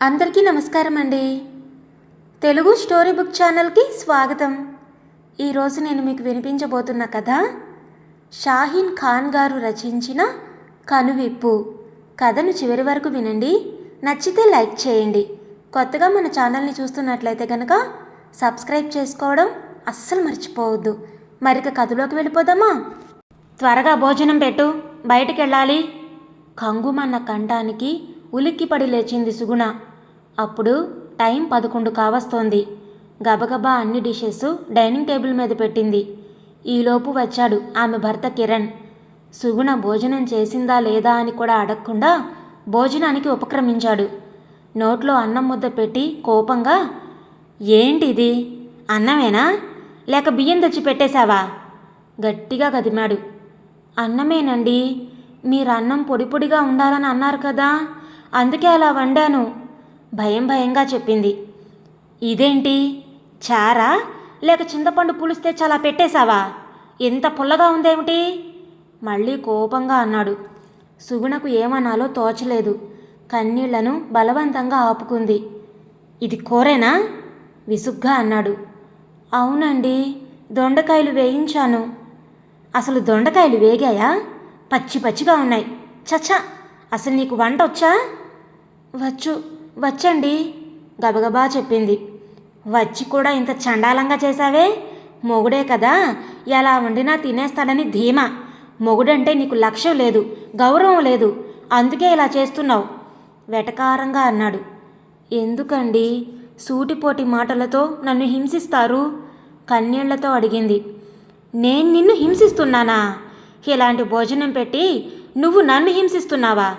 అందరికీ నమస్కారం అండి తెలుగు స్టోరీ బుక్ ఛానల్కి స్వాగతం. ఈరోజు నేను మీకు వినిపించబోతున్న కథ షాహీన్ ఖాన్ గారు రచించిన కనువిప్పు. కథను చివరి వరకు వినండి. నచ్చితే లైక్ చేయండి. కొత్తగా మన ఛానల్ని చూస్తున్నట్లయితే కనుక సబ్స్క్రైబ్ చేసుకోవడం అస్సలు మర్చిపోవద్దు. మరిక కథలోకి వెళ్ళిపోదామా? త్వరగా భోజనం పెట్టు. బయటికి వెళ్ళాలి కంగుమన్న కంఠానికి ఉలిక్కిపడి లేచింది సుగుణ. అప్పుడు టైం పదకొండు కావస్తోంది. గబగబా అన్ని డిషెస్ డైనింగ్ టేబుల్ మీద పెట్టింది. ఈలోపు వచ్చాడు ఆమె భర్త కిరణ్. సుగుణ భోజనం చేసిందా లేదా అని కూడా అడగకుండా భోజనానికి ఉపక్రమించాడు. నోట్లో అన్నం ముద్ద పెట్టి కోపంగా ఏంటిది? అన్నమేనా? లేక బియ్యం తెచ్చి పెట్టేశావా? గట్టిగా కదిమాడు అన్నమేనండి మీరు అన్నం పొడి పొడిగా ఉండాలని అన్నారు కదా. అందుకే అలా వండాను. భయం భయంగా చెప్పింది. ఇదేంటి? చారా? లేక చింతపండు పులిస్తే చాలా పెట్టేశావా? ఎంత పుల్లగా ఉందేమిటి? మళ్ళీ కోపంగా అన్నాడు. సుగుణకు ఏమనాలో తోచలేదు. కన్నీళ్ళను బలవంతంగా ఆపుకుంది. ఇది కూరేనా? విసుగ్గా అన్నాడు. అవునండి దొండకాయలు వేయించాను. అసలు దొండకాయలు వేగాయా? పచ్చి పచ్చిగా ఉన్నాయి. చచ్చా అసలు నీకు వంట వచ్చా? వచ్చు వచ్చండి గబగబా చెప్పింది. వచ్చి కూడా ఇంత చండాలంగా చేశావే? మొగుడే కదా ఎలా వండినా తినేస్తాడని ధీమా. మొగుడంటే నీకు లక్ష్యం లేదు గౌరవం లేదు అందుకే ఇలా చేస్తున్నావు వెటకారంగా అన్నాడు. ఎందుకండి? సూటిపోటి మాటలతో నన్ను హింసిస్తారు? కన్నీళ్ళతో అడిగింది. నేను నిన్ను హింసిస్తున్నానా? ఇలాంటి భోజనం పెట్టి నువ్వు నన్ను హింసిస్తున్నావా?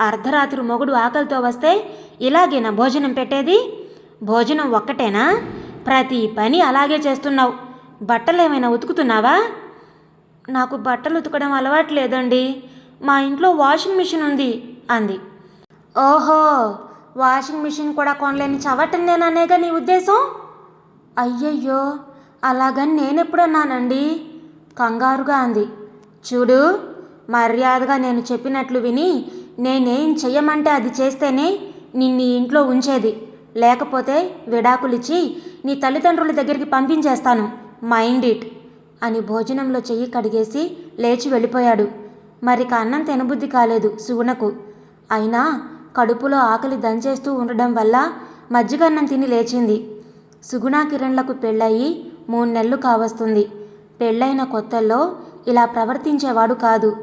అర్ధరాత్రి మొగుడు ఆకలితో వస్తే ఇలాగేనా భోజనం పెట్టేది? భోజనం ఒక్కటేనా? ప్రతి పని అలాగే చేస్తున్నావు. బట్టలు ఏమైనా ఉతుకుతున్నావా? నాకు బట్టలు ఉతకడం అలవాటు లేదండి. మా ఇంట్లో వాషింగ్ మిషన్ ఉంది అంది. ఓహో వాషింగ్ మిషన్ కూడా కొనలేని చవటనేననేగా నీ ఉద్దేశం? అయ్యయ్యో అలాగని నేనెప్పుడన్నానండి? కంగారుగా అంది. చూడు మర్యాదగా నేను చెప్పినట్లు విని నేనేం చెయ్యమంటే అది చేస్తేనే నిన్ను ఇంట్లో ఉంచేది. లేకపోతే విడాకులిచ్చి నీ తల్లిదండ్రుల దగ్గరికి పంపించేస్తాను. మైండ్ ఇట్ అని భోజనంలో చెయ్యి కడిగేసి లేచి వెళ్ళిపోయాడు. మరిక అన్నం తినబుద్ధి కాలేదు సుగుణకు. అయినా కడుపులో ఆకలి దంచేస్తూ ఉండడం వల్ల మజ్జిగన్నం తిని లేచింది. సుగుణా కిరణ్లకు పెళ్ళయి మూడు నెలలు కావస్తుంది. పెళ్ళైన కొత్తల్లో ఇలా ప్రవర్తించేవాడు కాదు.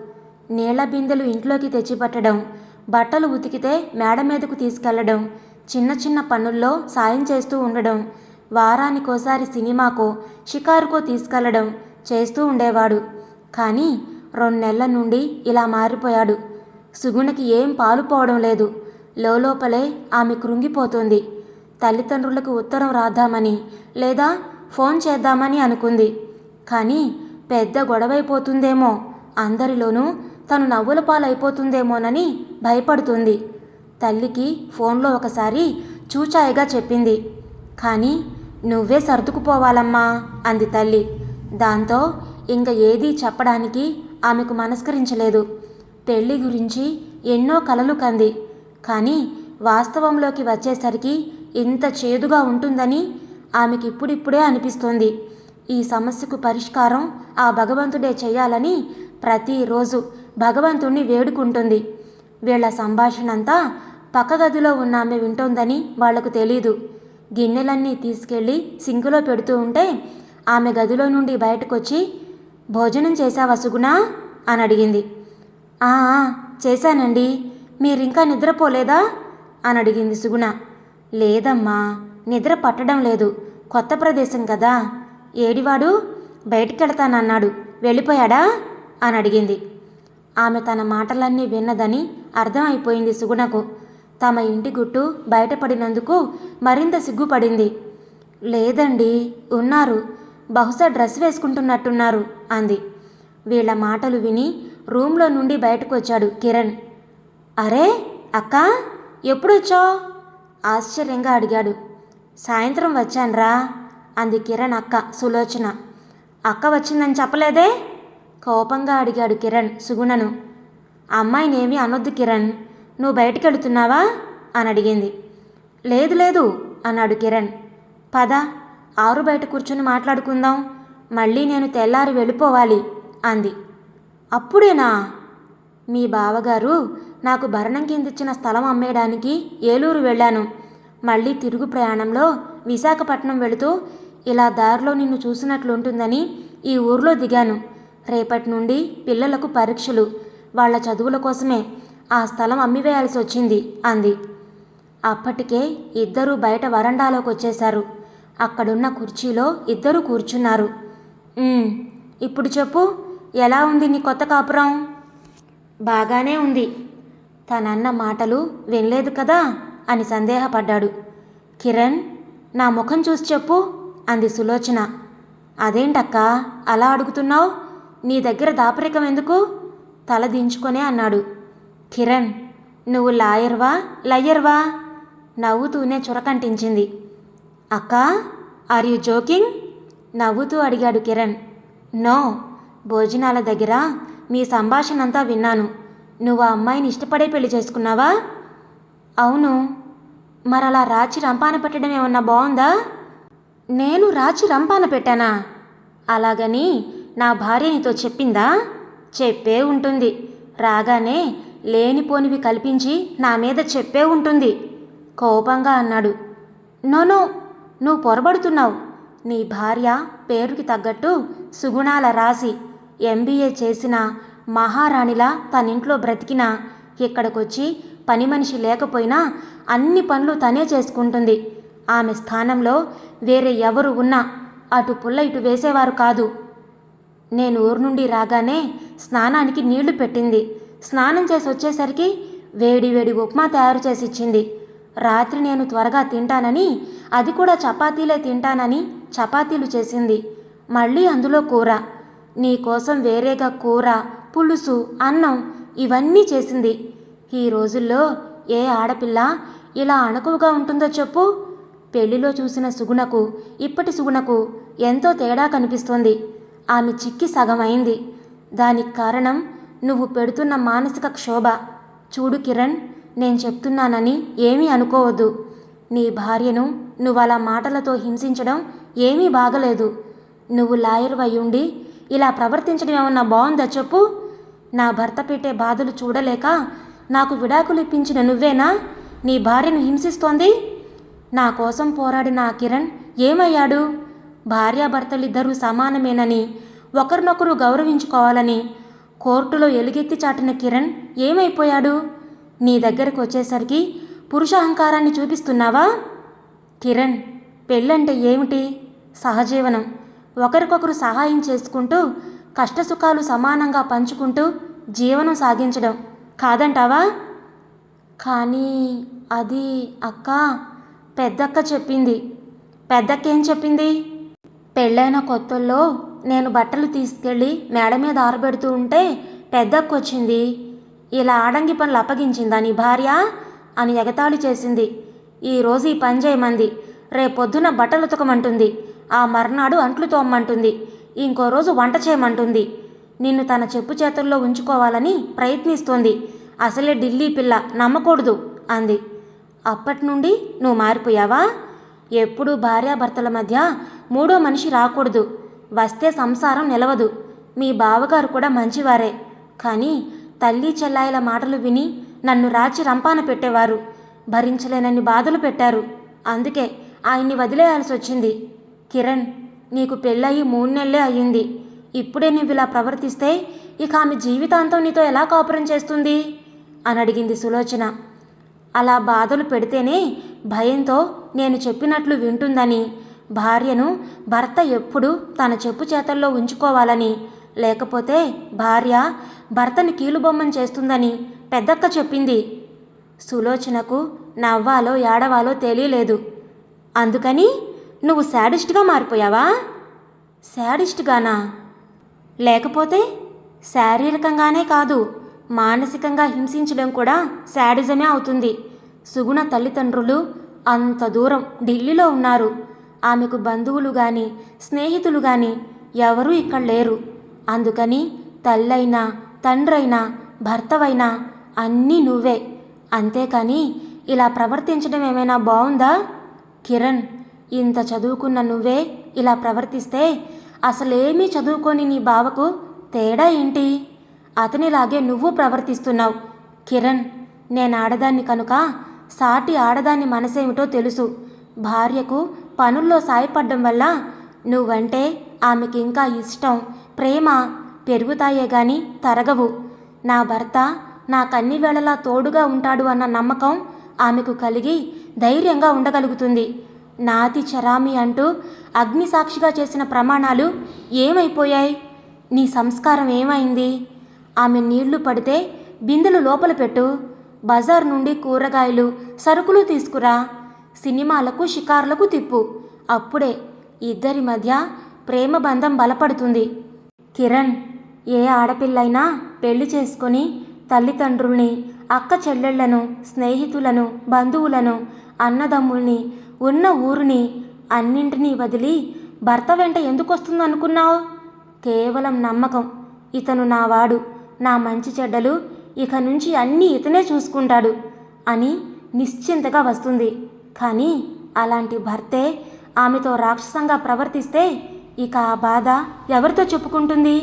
నీళ్ళ బిందెలు ఇంట్లోకి తెచ్చిపెట్టడం బట్టలు ఉతికితే మేడ మీదకు తీసుకెళ్ళడం చిన్న చిన్న పనుల్లో సాయం చేస్తూ ఉండడం వారానికోసారి సినిమాకో షికారుకో తీసుకెళ్ళడం చేస్తూ ఉండేవాడు. కానీ రెండు నెలల నుండి ఇలా మారిపోయాడు. సుగుణకి ఏం పాలుపోవడం లేదు. లోపలే ఆమె కృంగిపోతుంది. తల్లిదండ్రులకు ఉత్తరం రాద్దామని లేదా ఫోన్ చేద్దామని అనుకుంది. కానీ పెద్ద గొడవైపోతుందేమో అందరిలోనూ తను నవ్వుల పాలైపోతుందేమోనని భయపడుతుంది. తల్లికి ఫోన్లో ఒకసారి చూచాయిగా చెప్పింది. కానీ నువ్వే సర్దుకుపోవాలమ్మా అంది తల్లి. దాంతో ఇంక ఏదీ చెప్పడానికి ఆమెకు మనస్కరించలేదు. పెళ్ళి గురించి ఎన్నో కలలు కంది. కానీ వాస్తవంలోకి వచ్చేసరికి ఇంత చేదుగా ఉంటుందని ఆమెకి ఇప్పుడిప్పుడే అనిపిస్తోంది. ఈ సమస్యకు పరిష్కారం ఆ భగవంతుడే చేయాలని ప్రతిరోజు భగవంతుణ్ణి వేడుకుంటుంది. వీళ్ళ సంభాషణ అంతా పక్క గదిలో ఉన్న ఆమె వింటోందని వాళ్ళకు తెలీదు. గిన్నెలన్నీ తీసుకెళ్ళి సింకులో పెడుతూ ఉంటే ఆమె గదిలో నుండి బయటకొచ్చి భోజనం చేశావా సుగుణా? అని అడిగింది. "ఆ, చేశానండి. మీరింకా నిద్రపోలేదా? అని అడిగింది సుగుణ. లేదమ్మా నిద్ర పట్టడం లేదు. కొత్త ప్రదేశం కదా. ఏడివాడు? బయటికెళ్తానన్నాడు. వెళ్ళిపోయాడా? అని అడిగింది. ఆమె తన మాటలన్నీ విన్నదని అర్థమైపోయింది సుగుణకు. తమ ఇంటి గుట్టు బయటపడినందుకు మరింత సిగ్గుపడింది. లేదండి ఉన్నారు. బహుశా డ్రెస్ వేసుకుంటున్నట్టున్నారు అంది. వీళ్ళ మాటలు విని రూమ్లో నుండి బయటకు వచ్చాడు కిరణ్. అరే అక్క ఎప్పుడొచ్చో ఆశ్చర్యంగా అడిగాడు. సాయంత్రం వచ్చాన్రా అంది కిరణ్ అక్క సులోచన. అక్క వచ్చిందని చెప్పలేదే? కోపంగా అడిగాడు కిరణ్ సుగుణను. అమ్మాయినేమీ అనొద్దు కిరణ్ నువ్వు బయటికి వెళుతున్నావా అని అడిగింది. లేదు లేదు అన్నాడు కిరణ్. పద ఆరు బయట కూర్చుని మాట్లాడుకుందాం. మళ్ళీ నేను తెల్లారి వెళ్ళిపోవాలి అంది. అప్పుడేనా? మీ బావగారు నాకు భరణం కిందిచ్చిన స్థలం అమ్మేయడానికి ఏలూరు వెళ్ళాను. మళ్ళీ తిరుగు ప్రయాణంలో విశాఖపట్నం వెళుతూ ఇలా దారిలో నిన్ను చూసినట్లుంటుందని ఈ ఊర్లో దిగాను. రేపటి నుండి పిల్లలకు పరీక్షలు. వాళ్ళ చదువుల కోసమే ఆ స్థలం అమ్మివేయాల్సి వచ్చింది అంది. అప్పటికే ఇద్దరూ బయట వరండాలోకి వచ్చేశారు. అక్కడున్న కుర్చీలో ఇద్దరు కూర్చున్నారు. ఇప్పుడు చెప్పు ఎలా ఉంది నీ కొత్త కాపురం? బాగానే ఉంది. తనన్న మాటలు వినలేదు కదా? అని సందేహపడ్డాడు. కిరణ్ నా ముఖం చూసి చెప్పు అంది సులోచన. అదేంటక్క అలా అడుగుతున్నావు? నీ దగ్గర దాపరికం ఎందుకు? తల దించుకొనే అన్నాడు. కిరణ్ నువ్వు లాయర్వా? లయ్యర్వా? నవ్వుతూనే చురకంటించింది. అక్క ఆర్ యు జోకింగ్? నవ్వుతూ అడిగాడు కిరణ్. నో భోజనాల దగ్గర మీ సంభాషణ అంతా విన్నాను. నువ్వు ఆ అమ్మాయిని ఇష్టపడే పెళ్ళి చేసుకున్నావా? అవును. మరలా రాచి రంపాన పెట్టడం ఏమన్నా బాగుందా నేను రాచి రంపాన పెట్టానా? అలాగని నా భార్య నీతో చెప్పిందా? చెప్పే ఉంటుంది. రాగానే లేనిపోనివి కల్పించి నా మీద చెప్పే ఉంటుంది. కోపంగా అన్నాడు. నోనో నువ్వు పొరబడుతున్నావు. నీ భార్య పేరుకి తగ్గట్టు సుగుణాల రాసి ఎంబీఏ చేసిన మహారాణిలా తనింట్లో బ్రతికిన బ్రతికినా ఇక్కడికొచ్చి పని మనిషి లేకపోయినా అన్ని పనులు తనే చేసుకుంటుంది. ఆమె స్థానంలో వేరే ఎవరు ఉన్నా అటు పుల్ల ఇటు వేసేవారు కాదు. నేను ఊరు నుండి రాగానే స్నానానికి నీళ్ళు పెట్టింది. స్నానం చేసి వచ్చేసరికి వేడి వేడి ఉప్మా తయారు చేసి ఇచ్చింది. రాత్రి నేను త్వరగా తింటానని అది కూడా చపాతీలే తింటానని చపాతీలు చేసింది. మళ్ళీ అందులో కూర. నీకోసం వేరేగా కూర పులుసు అన్నం ఇవన్నీ చేసింది. ఈ రోజుల్లో ఏ ఆడపిల్ల ఇలా అణకువగా ఉంటుందో చెప్పు. పెళ్ళిలో చూసిన సుగుణకు ఇప్పటి సుగుణకు ఎంతో తేడా కనిపిస్తోంది. ఆమె చిక్కి సగమైంది. దానికి కారణం నువ్వు పెడుతున్న మానసిక క్షోభ. చూడు కిరణ్ నేను చెప్తున్నానని ఏమీ అనుకోవద్దు. నీ భార్యను నువ్వు అలా మాటలతో హింసించడం ఏమీ బాగలేదు. నువ్వు లాయర్ ఉండి ఇలా ప్రవర్తించడం ఏమన్నా బాగుందా చెప్పు. నా భర్త పెట్టే బాధలు చూడలేక నాకు విడాకులు ఇప్పించిన నువ్వేనా? నీ భార్యను హింసిస్తోంది? నా కోసం పోరాడిన ఆ కిరణ్ ఏమయ్యాడు? భార్యాభర్తలిద్దరూ సమానమేనని ఒకరినొకరు గౌరవించుకోవాలని కోర్టులో ఎలుగెత్తి చాటిన కిరణ్ ఏమైపోయాడు? నీ దగ్గరకు వచ్చేసరికి పురుషాహంకారాన్ని చూపిస్తున్నావా? కిరణ్ పెళ్ళంటే ఏమిటి? సహజీవనం. ఒకరికొకరు సహాయం చేసుకుంటూ కష్టసుఖాలు సమానంగా పంచుకుంటూ జీవనం సాగించడం కాదంటావా? కానీ అది అక్క పెద్దక్క చెప్పింది. పెద్దక్క ఏం చెప్పింది? పెళ్ళైన కొత్తల్లో నేను బట్టలు తీసుకెళ్ళి మేడ మీద ఆరబెడుతూ ఉంటే పెద్దక్కొచ్చింది. ఇలా ఆడంగి పనులు అప్పగించిందా నీ భార్య? అని ఎగతాళి చేసింది. ఈరోజు ఈ పని చేయమంది. రేపొద్దున బట్టలు ఉతకమంటుంది. ఆ మర్నాడు అంట్లు తోమ్మంటుంది. ఇంకో రోజు వంట చేయమంటుంది. నిన్ను తన చెప్పు చేతుల్లో ఉంచుకోవాలని ప్రయత్నిస్తోంది. అసలే ఢిల్లీ పిల్ల నమ్మకూడదు అంది. అప్పటి నుండి నువ్వు మారిపోయావా? ఎప్పుడూ భార్యాభర్తల మధ్య మూడో మనిషి రాకూడదు. వస్తే సంసారం నిలవదు. మీ బావగారు కూడా మంచివారే. కానీ తల్లి చెల్లాయిల మాటలు విని నన్ను రాచి రంపాన పెట్టేవారు. భరించలేనన్ని బాధలు పెట్టారు. అందుకే ఆయన్ని వదిలేయాల్సి వచ్చింది. కిరణ్ నీకు పెళ్ళయి మూడు నెలలే అయ్యింది. ఇప్పుడే నువ్వు ఇలా ప్రవర్తిస్తే ఇక ఆమె జీవితాంతం నీతో ఎలా కాపురం చేస్తుంది? అని అడిగింది సులోచన. అలా బాధలు పెడితేనే భయంతో నేను చెప్పినట్లు వింటుందని. భార్యను భర్త ఎప్పుడు తన చెప్పు చేతల్లో ఉంచుకోవాలని. లేకపోతే భార్య భర్తని కీలుబొమ్మని చేస్తుందని పెద్దక్క చెప్పింది. సులోచనకు నవ్వాలో ఏడవాలో తెలియలేదు. అందుకని నువ్వు శాడిస్ట్గా మారిపోయావా? శాడిస్ట్గానా? లేకపోతే శారీరకంగానే కాదు. మానసికంగా హింసించడం కూడా శాడిజమే అవుతుంది. సుగుణ తల్లిదండ్రులు అంత దూరం ఢిల్లీలో ఉన్నారు. ఆమెకు బంధువులు కానీ స్నేహితులు కానీ ఎవరూ ఇక్కడ లేరు. అందుకని తల్లైనా తండ్రైనా భర్తవైనా అన్నీ నువ్వే. అంతేకాని ఇలా ప్రవర్తించడం ఏమైనా బాగుందా కిరణ్ ఇంత చదువుకున్న నువ్వే ఇలా ప్రవర్తిస్తే అసలేమీ చదువుకొని నీ బావకు తేడా ఏంటి? అతనిలాగే నువ్వు ప్రవర్తిస్తున్నావు. కిరణ్ నేను ఆడదాన్ని కనుక సాటి ఆడదాన్ని మనసేమిటో తెలుసు. భార్యకు పనుల్లో సాయపడ్డం వల్ల నువ్వంటే ఆమెకి ఇంకా ఇష్టం ప్రేమ పెరుగుతాయే గాని తరగవు. నా భర్త నాకన్ని వేళలా తోడుగా ఉంటాడు అన్న నమ్మకం ఆమెకు కలిగి ధైర్యంగా ఉండగలుగుతుంది. నాతి చరామి అంటూ అగ్నిసాక్షిగా చేసిన ప్రమాణాలు ఏమైపోయాయి? నీ సంస్కారం ఏమైంది? ఆమె నీళ్ళు పడితే బిందెలు లోపల పెట్టు. బజార్ నుండి కూరగాయలు సరుకులు తీసుకురా. సినిమాలకు షికార్లకు తిప్పు. అప్పుడే ఇద్దరి మధ్య ప్రేమ బంధం బలపడుతుంది. కిరణ్ ఏ ఆడపిల్లైనా పెళ్ళి చేసుకొని తల్లిదండ్రుల్ని అక్క చెల్లెళ్ళను స్నేహితులను బంధువులను అన్నదమ్ముల్ని ఉన్న ఊరిని అన్నింటినీ వదిలి భర్త వెంట ఎందుకు వస్తుందనుకున్నావు కేవలం నమ్మకం. ఇతను నావాడు. నా మంచి చెడ్డలు ఇక నుంచి అన్నీ ఇతనే చూసుకుంటాడు అని నిశ్చింతగా వస్తుంది. కానీ అలాంటి భర్తే ఆమెతో రాక్షసంగా ప్రవర్తిస్తే ఇక ఆ బాధ ఎవరితో చెప్పుకుంటుంది?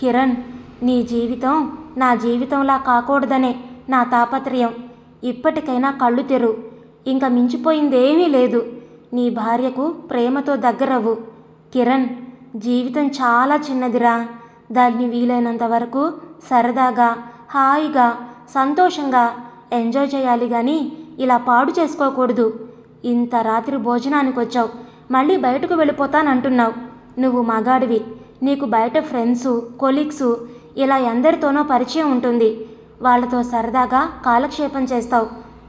కిరణ్ నీ జీవితం నా జీవితంలా కాకూడదనే నా తాపత్రయం. ఇప్పటికైనా కళ్ళు తెరు. ఇంకా మించిపోయిందేమీ లేదు. నీ భార్యకు ప్రేమతో దగ్గరవ్వు. కిరణ్ జీవితం చాలా చిన్నదిరా. దాన్ని వీలైనంత వరకు సరదాగా హాయిగా సంతోషంగా ఎంజాయ్ చేయాలి కానీ ఇలా పాడు చేసుకోకూడదు. ఇంత రాత్రి భోజనానికి వచ్చావు మళ్ళీ బయటకు వెళ్ళిపోతానంటున్నావు. నువ్వు మగాడివి. నీకు బయట ఫ్రెండ్సు కొలీగ్సు ఇలా ఎందరితోనో పరిచయం ఉంటుంది. వాళ్ళతో సరదాగా కాలక్షేపం చేస్తావు.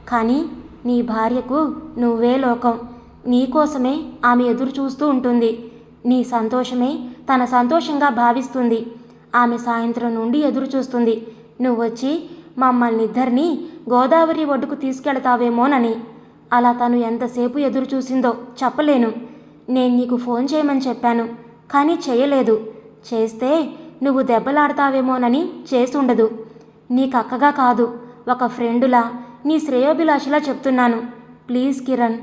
కానీ నీ భార్యకు నువ్వే లోకం. నీకోసమే ఆమె ఎదురు చూస్తూ ఉంటుంది. నీ సంతోషమే తన సంతోషంగా భావిస్తుంది. ఆమె సాయంత్రం నుండి ఎదురు చూస్తుంది నువ్వొచ్చి మమ్మల్ని ఇద్దరిని గోదావరి ఒడ్డుకు తీసుకెళతావేమోనని. అలా తను ఎంతసేపు ఎదురు చూసిందో చెప్పలేను. నేను నీకు ఫోన్ చేయమని చెప్పాను కానీ చేయలేదు. చేస్తే నువ్వు దెబ్బలాడతావేమోనని చేసుండదు నీకు అక్కగా కాదు ఒక ఫ్రెండులా నీ శ్రేయోభిలాషిలా చెప్తున్నాను. ప్లీజ్ కిరణ్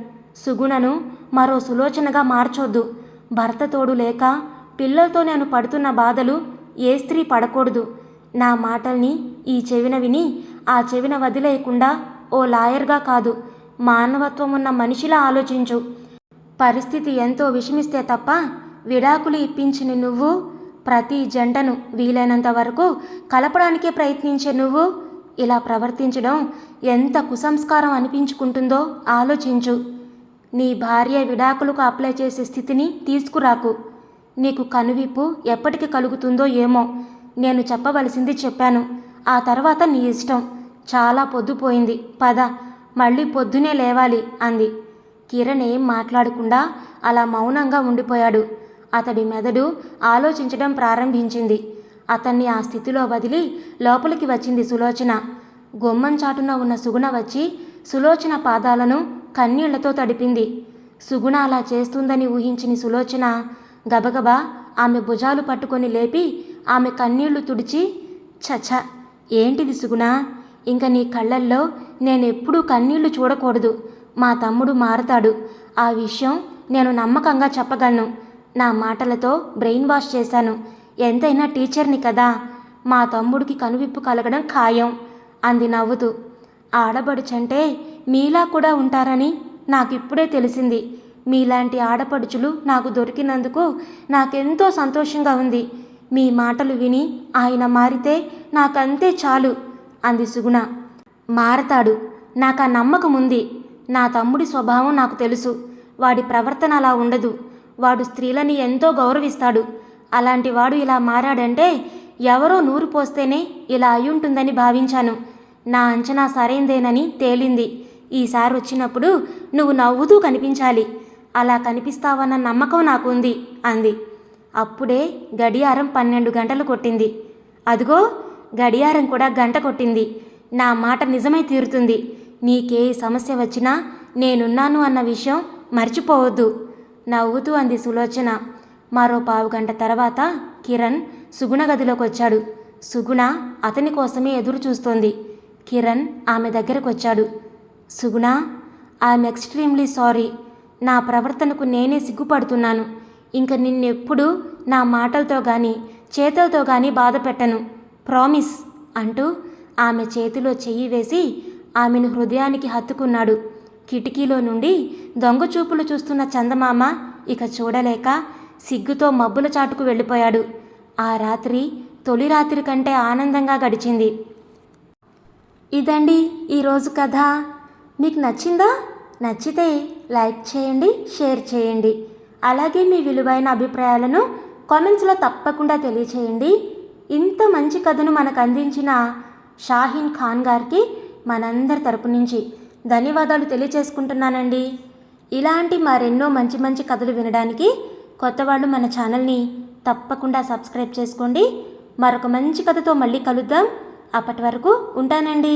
సుగుణను మరో సులోచనగా మార్చొద్దు. భర్త తోడు లేక పిల్లలతో నేను పడుతున్న బాధలు ఏ స్త్రీ పడకూడదు. నా మాటల్ని ఈ చెవిన విని ఆ చెవిన వదిలేయకుండా ఓ లాయర్గా కాదు మానవత్వం ఉన్న మనిషిలా ఆలోచించు. పరిస్థితి ఎంతో విషమిస్తే తప్ప విడాకులు ఇప్పించిన నువ్వు ప్రతి జంటను వీలైనంత వరకు కలపడానికే ప్రయత్నించే నువ్వు ఇలా ప్రవర్తించడం ఎంత కుసంస్కారం అనిపించుకుంటుందో ఆలోచించు. నీ భార్య విడాకులకు అప్లై చేసే స్థితిని తీసుకురాకు. నీకు కనువిప్పు ఎప్పటికి కలుగుతుందో ఏమో నేను చెప్పవలసింది చెప్పాను. ఆ తర్వాత నీ ఇష్టం. చాలా పొద్దుపోయింది పద మళ్ళీ పొద్దునే లేవాలి అంది. కిరణ్ ఏం మాట్లాడకుండా అలా మౌనంగా ఉండిపోయాడు. అతడి మెదడు ఆలోచించడం ప్రారంభించింది. అతన్ని ఆ స్థితిలో వదిలి లోపలికి వచ్చింది సులోచన. గుమ్మం చాటున ఉన్న సుగుణ వచ్చి సులోచన పాదాలను కన్నీళ్ళతో తడిపింది. సుగుణ అలా చేస్తుందని ఊహించిన సులోచన గబగబా ఆమె భుజాలు పట్టుకొని లేపి ఆమె కన్నీళ్ళు తుడిచి చచ ఏంటిది సుగుణ? ఇంక నీ కళ్ళల్లో నేనెప్పుడూ కన్నీళ్ళు చూడకూడదు. మా తమ్ముడు మారతాడు. ఆ విషయం నేను నమ్మకంగా చెప్పగలను. నా మాటలతో బ్రెయిన్ వాష్ చేశాను. ఎంతైనా టీచర్ని కదా. మా తమ్ముడికి కనువిప్పు కలగడం ఖాయం. అంది నవ్వుతూ. ఆడబడుచంటే మీలా కూడా ఉంటారని నాకిప్పుడే తెలిసింది. మీలాంటి ఆడపడుచులు నాకు దొరికినందుకు నాకెంతో సంతోషంగా ఉంది. మీ మాటలు విని ఆయన మారితే నాకంతే చాలు అంది సుగుణ. మారతాడు. నాకు ఆ నమ్మకం ఉంది. నా తమ్ముడి స్వభావం నాకు తెలుసు. వాడి ప్రవర్తన అలా ఉండదు. వాడు స్త్రీలని ఎంతో గౌరవిస్తాడు. అలాంటి వాడు ఇలా మారాడంటే ఎవరో నూరు పోస్తేనే ఇలా అయ్యుంటుందని భావించాను. నా అంచనా సరైందేనని తేలింది. ఈసారి వచ్చినప్పుడు నువ్వు నవ్వుతూ కనిపించాలి. అలా కనిపిస్తావన్న నమ్మకం నాకుంది అంది. అప్పుడే గడియారం పన్నెండు గంటలు కొట్టింది. అదిగో గడియారం కూడా గంట కొట్టింది. నా మాట నిజమై తీరుతుంది. నీకే సమస్య వచ్చినా నేనున్నాను అన్న విషయం మర్చిపోవద్దు నవ్వుతూ అంది సులోచన. మరో పావు గంట తర్వాత కిరణ్ సుగుణ గదిలోకి వచ్చాడు సుగుణ అతని కోసమే ఎదురు చూస్తోంది. కిరణ్ ఆమె దగ్గరకు వచ్చాడు సుగుణ ఐఎమ్ ఎక్స్ట్రీమ్లీ సారీ. నా ప్రవర్తనకు నేనే సిగ్గుపడుతున్నాను. ఇంక నిన్నెప్పుడు నా మాటలతో కానీ చేతులతో కానీ బాధ పెట్టను. ప్రామిస్ అంటూ ఆమె చేతిలో చెయ్యి వేసి ఆమెను హృదయానికి హత్తుకున్నాడు. కిటికీలో నుండి దొంగ చూపులు చూస్తున్న చందమామ ఇక చూడలేక సిగ్గుతో మబ్బుల చాటుకు వెళ్ళిపోయాడు. ఆ రాత్రి తొలి రాత్రి కంటే ఆనందంగా గడిచింది. ఇదండి ఈరోజు కథ. మీకు నచ్చిందా? నచ్చితే లైక్ చేయండి షేర్ చేయండి. అలాగే మీ విలువైన అభిప్రాయాలను కామెంట్స్లో తప్పకుండా తెలియచేయండి. ఇంత మంచి కథను మనకు అందించిన షాహీన్ ఖాన్ గారికి మనందరి తరపు నుంచి ధన్యవాదాలు తెలియచేసుకుంటున్నానండి. ఇలాంటి మరెన్నో మంచి మంచి కథలు వినడానికి కొత్త వాళ్ళు మన ఛానల్ని తప్పకుండా సబ్స్క్రైబ్ చేసుకోండి. మరొక మంచి కథతో మళ్ళీ కలుద్దాం. అప్పటి వరకు ఉంటానండి.